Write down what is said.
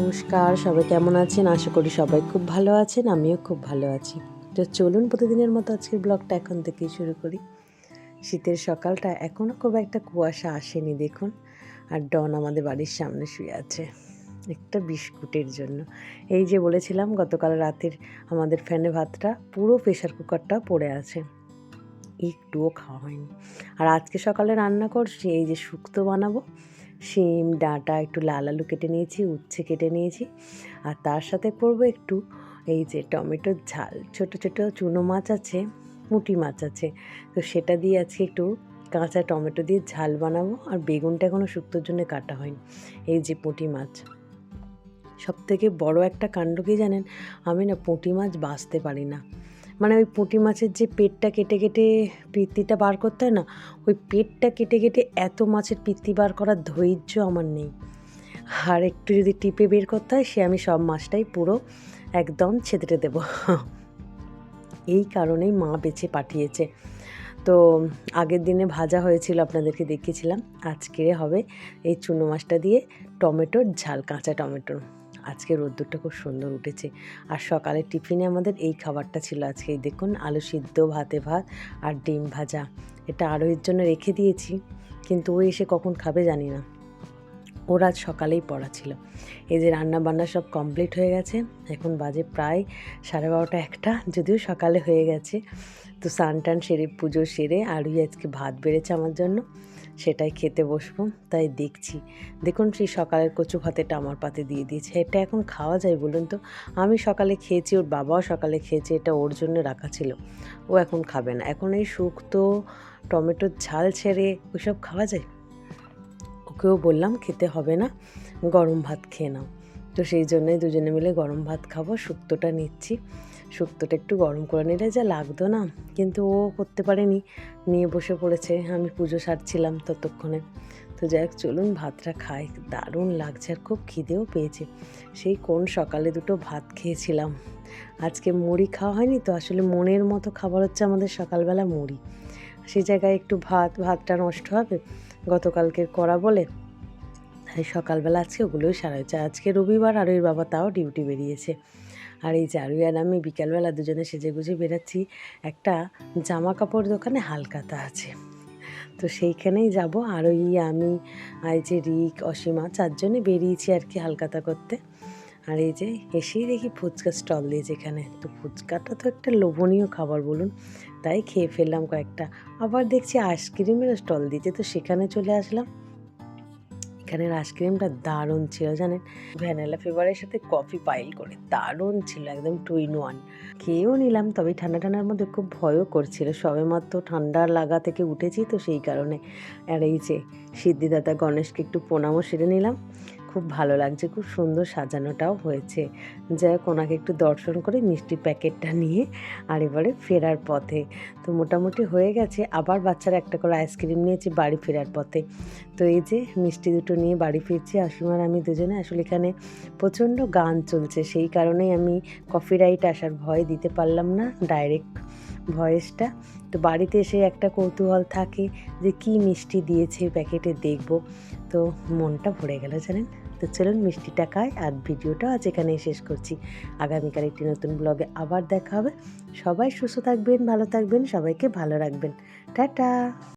নমস্কার, সবাই কেমন আছেন? আশা করি সবাই খুব ভালো আছেন, আমিও খুব ভালো আছি। তো চলুন প্রতিদিনের মতো আজকের ব্লগটা এখন থেকেই শুরু করি। শীতের সকালটা এখনও খুব একটা কুয়াশা আসেনি, দেখুন। আর ডন আমাদের বাড়ির সামনে শুয়ে আছে, একটা বিস্কুটের জন্য। এই যে বলেছিলাম, গতকাল রাতের আমাদের ফ্যানে ভাতটা, পুরো প্রেশার কুকারটা পড়ে আছে। একটুও খাওয়া হয়নি। আর আজকে সকালে রান্না করছি, এই যে শুক্তো বানাবো। শিম, ডাঁটা একটু লাল আলু কেটে নিয়েছি, উচ্ছে কেটে নিয়েছি। আর তার সাথে করব একটু এই যে টমেটোর ঝাল। ছোট ছোট চুনো মাছ আছে, মুটি মাছ আছে। তো সেটা দিয়ে আজকে একটু কাঁচা টমেটো দিয়ে ঝাল বানাবো আর বেগুনটা এখনও শুক্তোর জন্য কাটা হয়নি। এই যে পুঁটি মাছ। সব থেকে বড় একটা কাণ্ড কি জানেন? আমি না পুঁটি মাছ বাঁচতে পারি না। মানে ওই পুঁটি মাছের যে পেটটা কেটে কেটে পিত্তিটা বার করতে হয় না, ওই পেটটা কেটে কেটে এত মাছের পিত্তি বার করার ধৈর্য আমার নেই। আর একটু যদি টিপে বের করতে হয়, সে আমি সব মাছটাই পুরো একদম ছেদড়ে দেবো। এই কারণেই মা বেছে পাঠিয়েছে। তো আগের দিনে ভাজা হয়েছিল আপনাদেরকে দেখিয়েছিলাম আজকে হবে এই চুনো মাছটা দিয়ে টমেটোর ঝাল, কাঁচা টমেটোর। আজকে রোদ্দুরটা খুব সুন্দর উঠেছে। আর সকালে টিফিনে আমাদের এই খাবারটা ছিল আজকে। দেখুন, আলু সিদ্ধ, ভাতে ভাত আর ডিম ভাজা। এটা আরোহীর জন্য রেখে দিয়েছি, কিন্তু ও এসে কখন খাবে জানি না। ওর আজ সকালেই পড়া ছিল। এই যে রান্না বান্না সব কমপ্লিট হয়ে গেছে। এখন বাজে প্রায় সাড়ে বারোটা একটা, যদিও সকালে হয়ে গেছে। তো স্নান টান সেরে, পুজো সেরে আরুই আজকে ভাত বেড়েছে আমার জন্য। সেটাই খেতে বসবো, তাই দেখছি। দেখুন সেই সকালের কচু ভাতেটা আমার পাতে দিয়ে দিয়েছে। এটা এখন খাওয়া যায় বলুন তো? আমি সকালে খেয়েছি, ওর বাবাও সকালে খেয়েছে, এটা ওর জন্য রাখা ছিল। ও এখন খাবে না। এখন এই শুক্তো, টমেটোর ঝাল ছেড়ে ওইসব খাওয়া যায়? ওকেও বললাম, খেতে হবে না, গরম ভাত খেয়ে নাও। তো সেই জন্যই দুজনে মিলে গরম ভাত খাব। শুক্তোটা নিচ্ছি। শুক্তোটা একটু গরম করে নিলে যা লাগতো না, কিন্তু ও করতে পারেনি। নিয়ে বসে পড়েছে, আমি পুজো সারছিলাম ততক্ষণে। তো যাই হোক, চলুন ভাতটা খাই। দারুণ লাগছে আর খুব খিদেও পেয়েছে। সেই কোন সকালে দুটো ভাত খেয়েছিলাম। আজকে মুড়ি খাওয়া হয়নি তো, আসলে মনের মতো খাবার হচ্ছে আমাদের সকালবেলা মুড়ি। সেই জায়গায় একটু ভাত, ভাতটা নষ্ট হবে। গতকালকের করা বলে সকালবেলা আজকে ওগুলোই সারা হয়েছে আজকে রবিবার আর ওই বাবা তাও ডিউটি বেরিয়েছে। আর এই জারু আর আমি বিকালবেলা দুজনে সেজে গুজে বেরাচ্ছি। একটা জামা কাপড় দোকানে হালকাতা আছে। তো সেইখানেই যাব। আর ওই আমি আর যে রিক, অসীমা চারজনে বেরিয়েছি আর কি হালকাতা করতে। আর এই যে এসেই দেখি ফুচকা স্টল দিয়েছে এখানে। তো ফুচকাটা তো একটা লোভনীয় খাবার বলুন। তাই খেয়ে ফেললাম কয়েকটা। আবার দেখছি আইসক্রিমের স্টল দিয়েছে। তো সেখানে চলে আসলাম। এখানের আইসক্রিমটা দারুণ ছিল, জানেন? ভ্যানিলা ফ্লেভারের সাথে কফি পাইল করে, দারুণ ছিল, একদম টু ইন ওয়ান খেয়েও নিলাম, তবে ঠান্ডা ঠান্ডার মধ্যে খুব ভয়ও করছিল। সবে মাত্র ঠান্ডা লাগা থেকে উঠেছি তো সেই কারণে। আর এই যে সিদ্ধিদাতা গণেশকে একটু প্রণামও সেরে নিলাম। খুব ভালো লাগছে, খুব সুন্দর সাজানোটাও হয়েছে। যাই হোক, ওনাকে একটু দর্শন করে মিষ্টির প্যাকেটটা নিয়ে আর এবারে ফেরার পথে। তো মোটামুটি হয়ে গেছে, আবার বাচ্চারা একটা করে আইসক্রিম নিয়েছি বাড়ি ফেরার পথে। তো এই যে মিষ্টি দুটো নিয়ে বাড়ি ফিরছি আসুমার আমি দুজনে। আসলে এখানে প্রচণ্ড গান চলছে, সেই কারণেই আমি কপিরাইট আসার ভয় দিতে পারলাম না ডাইরেক্ট ভয়েসটা। তো বাড়িতে এসে একটা কৌতূহল থাকে যে কি মিষ্টি দিয়েছে, প্যাকেটে দেখব। তো মনটা ভরে গেল, জানেন? তো চলুন মিষ্টিটা খাই আর ভিডিওটা আজ এখানেই শেষ করছি। আগামীকাল একটি নতুন ব্লগে আবার দেখা হবে। সবাই সুস্থ থাকবেন, ভালো থাকবেন, সবাইকে ভালো রাখবেন। টাটা!